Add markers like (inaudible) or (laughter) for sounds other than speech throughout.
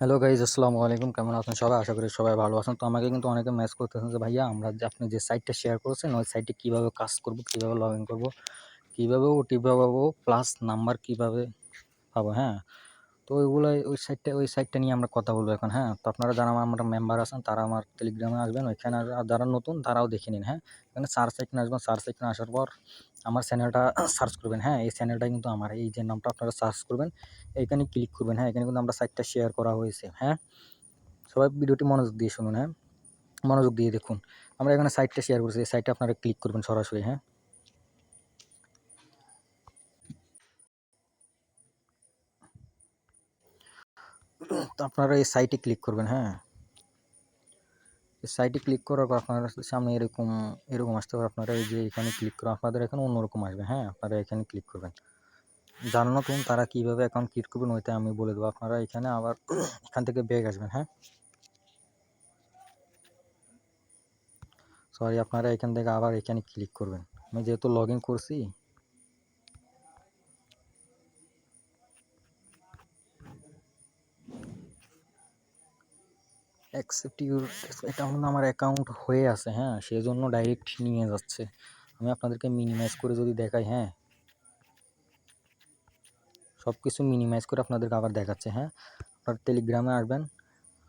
Hello guys আসসালামু আলাইকুম। কেমন আছেন সবাই? আশা করি সবাই ভালো আছেন। তো আমাকে কিন্তু অনেকে মেস করতেছেন যে, ভাইয়া, আমরা যে আপনি যে সাইটটা শেয়ার করেছেন, ওই সাইটে কীভাবে কাজ করব, কীভাবে লগ ইন করব, কীভাবে ওটিপি পাবো প্লাস নাম্বার কীভাবে পাবো? হ্যাঁ তো ওইগুলো ওই সাইটটা ওই সাইটটা নিয়ে আমরা কথা বলব এখন। হ্যাঁ তো আপনারা যারা আমার মেম্বার আছেন, তারা আমার টেলিগ্রামে আসবেন। ওইখানে আর যারা নতুন, তারাও দেখে নিন। হ্যাঁ এখানে সার্চ সেকশনে আসবেন সার্চ সেকশনে আসার পর আমার চ্যানেলটা সার্চ (clears throat) করবেন। হ্যাঁ এই চ্যানেলটা কিন্তু আমার। এই যে নামটা আপনারা সার্চ করবেন, এইখানে ক্লিক করবেন। হ্যাঁ এখানে কিন্তু আমরা সাইটটা শেয়ার করা হয়েছে। হ্যাঁ সবাই ভিডিওটি মনোযোগ দিয়ে শুনুন। হ্যাঁ মনোযোগ দিয়ে দেখুন। আমরা এখানে সাইটটা শেয়ার করেছি। এই সাইটটা আপনারা ক্লিক করবেন সরাসরি। হ্যাঁ। তো আপনারা এই সাইটে ক্লিক করবেন। হ্যাঁ। সাইটে ক্লিক করার পর আপনার সামনে এরকম এরকম আসতে পারে। আপনারা এই যে এখানে ক্লিক করে, আপনাদের এখানে অন্যরকম আসবে। হ্যাঁ আপনারা এখানে ক্লিক করবেন। যারা নতুন তারা কীভাবে অ্যাকাউন্ট ক্রিয়েট করবেন ওইটা আমি বলে দেবো। আপনারা এখানে আবার (clears throat) এখান থেকে ব্যাগ আসবেন হ্যাঁ। সরি আপনারা এখান থেকে আবার এখানে ক্লিক করবেন। আমি যেহেতু লগ ইন করছি অ্যাকসেপ্ট ইউর এটা হলো আমার অ্যাকাউন্ট হয়ে আছে হ্যাঁ সেই জন্য ডাইরেক্ট নিয়ে যাচ্ছে। আমি আপনাদেরকে মিনিমাইজ করে যদি দেখাই হ্যাঁ। সব কিছু মিনিমাইজ করে আপনাদেরকে আবার দেখাচ্ছে হ্যাঁ। আপনার টেলিগ্রামে আসবেন,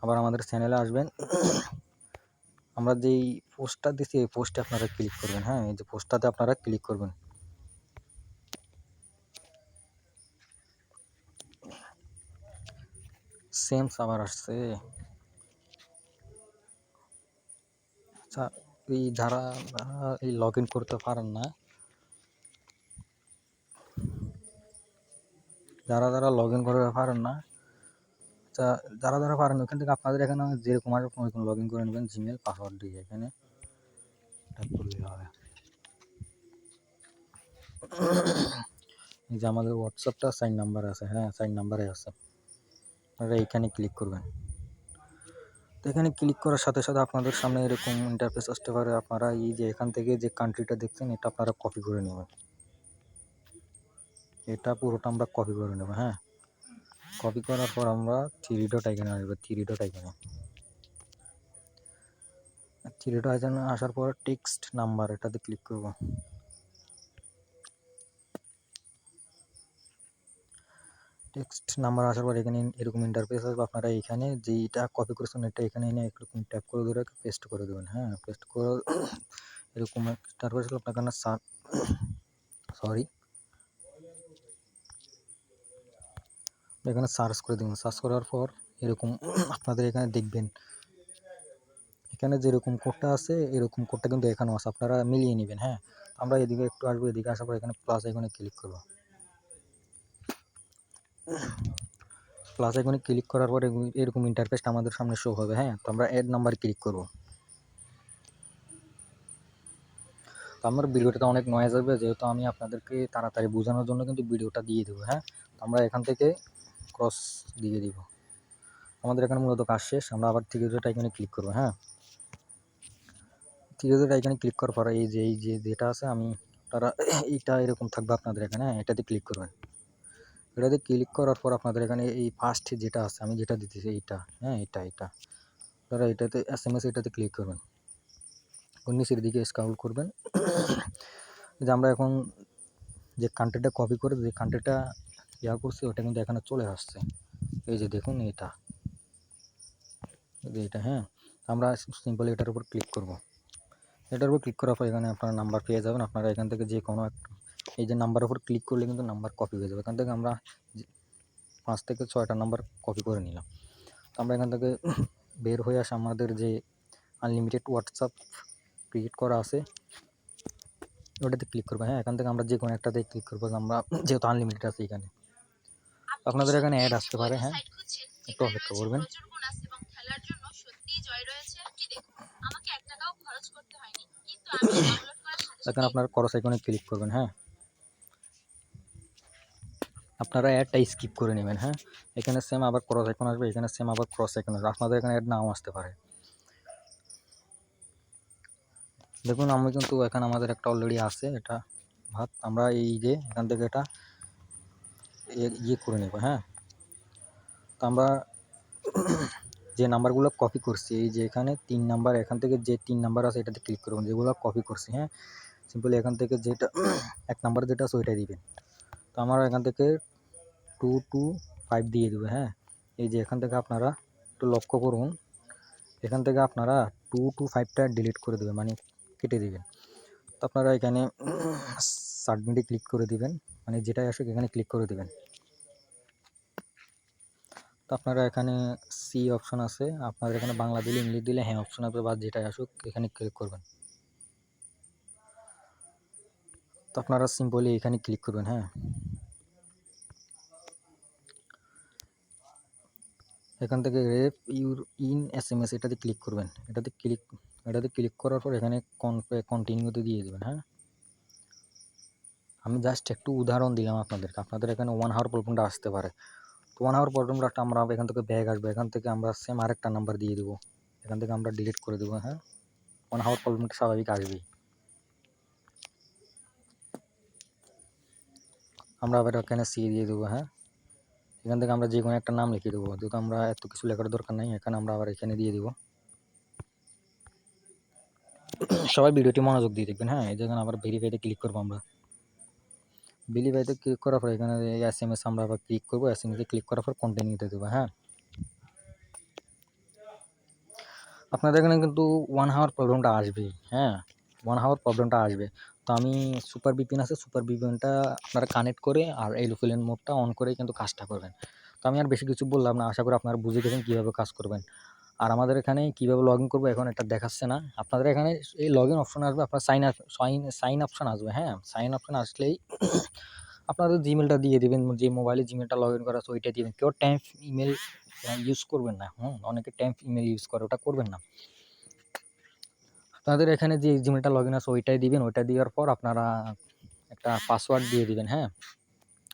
আবার আমাদের চ্যানেলে আসবেন। আমরা যেই পোস্টটা দিচ্ছি এই পোস্টে আপনারা ক্লিক করবেন হ্যাঁ। এই যে পোস্টটাতে আপনারা ক্লিক করবেন। সেম আবার আসছে। এই যারা এই লগ ইন করতে পারেন না, যারা যারা লগ ইন করতে পারেন না আচ্ছা যারা যারা পারেন, ওখান থেকে আপনাদের এখানে যেরকম আসবে ওরকম লগ ইন করে নেবেন জিমেল পাসওয়ার্ড দিয়ে এখানে হবে। এই যে আমাদের হোয়াটসঅ্যাপটা সাইন নাম্বার আছে হ্যাঁ সাইন নাম্বারে আছে। আপনারা এইখানে ক্লিক করবেন। তো এখানে ক্লিক করার সাথে সাথে আপনাদের সামনে এরকম ইন্টারফেস আসতে পারে। আপনারা এই যে এখান থেকে যে কান্ট্রিটা দেখছেন, এটা আপনারা কপি করে নেবেন। এটা পুরোটা আমরা কপি করে নেব হ্যাঁ? কপি করার পর আমরা থ্রি ডট আইকনে আসব থ্রি ডট আইকনে থ্রি ডট আইকনে আসার পর টেক্সট নাম্বার এটাতে ক্লিক করব। টেক্সট নাম্বার আসার পর এখানে এরকম ইন্টারফেস আসবে। আপনারা এখানে যেইটা কপি করেছেন এটা এখানে এনে এরকম ট্যাপ করে ধরে পেস্ট করে দেবেন। হ্যাঁ পেস্ট করে (coughs) এরকম তারপরে ইন্টারফেস আপনার (coughs) এখানে সরি এখানে সার্চ করে দেবেন। সার্চ করার পর এরকম (coughs) আপনাদের এখানে দেখবেন। এখানে যেরকম কোডটা আছে, এরকম কোডটা কিন্তু এখানেও আছে। আপনারা মিলিয়ে নেবেন। হ্যাঁ আমরা এদিকে একটু আসব, এদিকে আসার পর এখানে প্লাস এখানে ক্লিক করব। প্লাস এখানে ক্লিক করার পর এরকম ইন্টারফেসটা আমাদের সামনে শো হবে হ্যাঁ? তো আমরা অ্যাড নাম্বার ক্লিক করব। তো আমার ভিডিওটা অনেক নয়েজ আসবে, যেহেতু আমি আপনাদেরকে তাড়াতাড়ি বোঝানোর জন্য কিন্তু ভিডিওটা দিয়ে দেবো হ্যাঁ? তো আমরা এখান থেকে ক্রস দিয়ে দিব। আমাদের এখানে মূলত কাজ শেষ, আমরা আবার টিকিটের এখানে ক্লিক করব হ্যাঁ? টিকিটের এখানে ক্লিক করার পর এই যে এই যে যেটা আছে, আমি, তারা, এইটা এরকম থাকবে আপনাদের এখানে হ্যাঁ? এটাতে ক্লিক করবেন। এটাতে ক্লিক করার পর আপনাদের এখানে এই ফার্স্ট যেটা আছে, আমি যেটা দিতেছি এইটা হ্যাঁ এটা এটা তারা এটাতে এস এম এস এটাতে ক্লিক করবেন। নিচের দিকে স্কাউল করবেন। যে আমরা এখন যে কান্ট্রিটা কপি করে, যে কান্ট্রিটা ইয়া করছি, ওটা কিন্তু এখানে চলে আসছে। এই যে দেখুন এটা এটা হ্যাঁ। আমরা সিম্পল এটার উপর ক্লিক করব। এটার উপর ক্লিক করার পর এখানে আপনারা নাম্বার পেয়ে যাবেন। আপনারা এখান থেকে যে কোনো এই যে নাম্বারের উপর ক্লিক করলে কিন্তু নাম্বার কপি হয়ে যাবে। এখান থেকে আমরা পাঁচ থেকে ছয়টা নাম্বার কপি করে নিলাম। তো আমরা এখান থেকে (coughs) বের হয়ে আসা আমাদের যে আনলিমিটেড হোয়াটসঅ্যাপ ক্রিয়েট করা আছে, ওটাতে ক্লিক করব। হ্যাঁ এখান থেকে আমরা যে কোনো একটাতে ক্লিক করব আমরা (coughs) যেহেতু আনলিমিটেড আছে এখানে। আপনাদের এখানে অ্যাড আসতে পারে হ্যাঁ। একটু অপেক্ষা করবেন। এখন আপনার করস আইকনে ক্লিক করবেন হ্যাঁ। আপনারা অ্যাডটা স্কিপ করে নেবেন হ্যাঁ? এখানে সেম আবার ক্রস এখন আসবে, এখানে সেম আবার ক্রস এখন আসবে। আপনাদের এখানে অ্যাড নাও আসতে পারে। দেখুন, আমি কিন্তু এখানে আমাদের একটা অলরেডি আছে, এটা ভাত। আমরা এই যে এখান থেকে এটা ইয়ে করে নেব হ্যাঁ? তো আমরা (clears throat) যে নাম্বারগুলো কপি করছি, এই যে এখানে তিন নাম্বার এখান থেকে যে তিন নাম্বার আছে, এটাতে ক্লিক করবেন যেগুলো কপি করছি হ্যাঁ? সিম্পলি এখান থেকে যেটা (clears throat) এক নাম্বার যেটা আছে, ওইটাই দিবেন। তো আমার এখান থেকে টু টু ফাইভ দিয়ে দেবে হ্যাঁ? এই যে এখান থেকে আপনারা একটু লক্ষ্য করুন, এখান থেকে আপনারা টু টু ফাইভটা ডিলিট করে দেবেন মানে কেটে দিবেন। তো আপনারা এখানে সাবমিটে ক্লিক করে দিবেন মানে যেটাই আসুক এখানে ক্লিক করে দিবেন। তো আপনারা এখানে সি অপশন আছে, আপনাদের এখানে বাংলা দিলে, ইংলিশ দিলে হ্যাঁ অপশন আছে বা যেটাই আসুক এখানে ক্লিক করবেন। তো আপনারা সিম্পলি এখানে ক্লিক করবেন হ্যাঁ? এখান থেকে রেপ ইউর ইন এস এম এস এটাতে ক্লিক করবেন। এটাতে ক্লিক এটাতে ক্লিক করার পর এখানে কন্টিনিউতে দিয়ে দেবেন হ্যাঁ? আমি জাস্ট একটু উদাহরণ দিলাম আপনাদেরকে। আপনাদের এখানে ওয়ান হাওয়ার প্রবলেমটা আসতে পারে। তো ওয়ান হাওয়ার প্রবলেমটা আমরা, এখান থেকে ব্যাগ আসবে। এখান থেকে আমরা সেম আরেকটা নাম্বার দিয়ে দেবো। এখান থেকে আমরা ডিলিট করে দেবো হ্যাঁ? ওয়ান হাওয়ার প্রবলেমটা স্বাভাবিক আসবেই। আমরা আবার এখানে সি দিয়ে দেবো হ্যাঁ? এখান থেকে আমরা যে কোনো একটা নাম লিখে দেবো। যেহেতু আমরা এত কিছু লেখার দরকার নেই, এখানে আমরা আবার এখানে দিয়ে দেবো। সবাই ভিডিওটি মনোযোগ দিয়ে দেখবেন হ্যাঁ? এই যেখানে আবার ভেরিফাইতে ক্লিক করব আমরা। ভেরিফাইতে ক্লিক করার পর এখানে এস এম এস আমরা আবার ক্লিক করব। এস এম এসে ক্লিক করার পর কন্টিনিউ কন্টিনিউতে দেবো হ্যাঁ? আপনাদের এখানে কিন্তু ওয়ান হাওয়ার প্রবলেমটা আসবেই হ্যাঁ? ওয়ান হাওয়ার প্রবলেমটা আসবে। তো আমি সুপার বিপিএন আছে সুপার বিপিএনটা আপনারা কানেক্ট করে আর এই এলোফিলেন মোডটা অন করে কিন্তু কাজটা করবেন। তো আমি আর বেশি কিছু বললাম না, আশা করি আপনারা বুঝে গেছেন কীভাবে কাজ করবেন। আর আমাদের এখানে কীভাবে লগ ইন করব এখন এটা দেখাচ্ছে না। আপনাদের এখানে এই লগ ইন অপশন আসবে, আপনার sign up sign sign option আসবে হ্যাঁ? সাইন অপশন আসলেই আপনাদের জিমেলটা দিয়ে দেবেন, যে মোবাইলে জিমেলটা লগ ইন করা আছে, ওইটা দিবেন। কেউ ট্যাম্প ইমেল ইউজ করবেন না, হুম? অনেকে ট্যাম্প ইমেল ইউজ করে, ওটা করবেন না। আপনাদের এখানে যে জিমেলটা লগ ইন আছে, ওইটাই দিবেন। ওইটা দেওয়ার পর আপনারা একটা পাসওয়ার্ড দিয়ে দিবেন হ্যাঁ?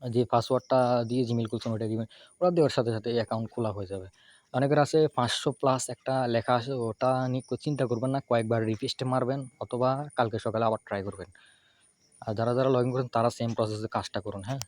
যে পাসওয়ার্ডটা দিয়ে জিমেল খুলছেন, ওইটা দিবেন। ওটা দেওয়ার সাথে সাথে অ্যাকাউন্ট খোলা হয়ে যাবে। অনেকের আছে পাঁচশো প্লাস একটা লেখা আছে, ওটা নিয়ে চিন্তা করবেন না, কয়েকবার রিফ্রেশে মারবেন, অথবা কালকে সকালে আবার ট্রাই করবেন। আর যারা যারা লগ ইন করেন তারা সেম প্রসেসে কাজটা করুন হ্যাঁ?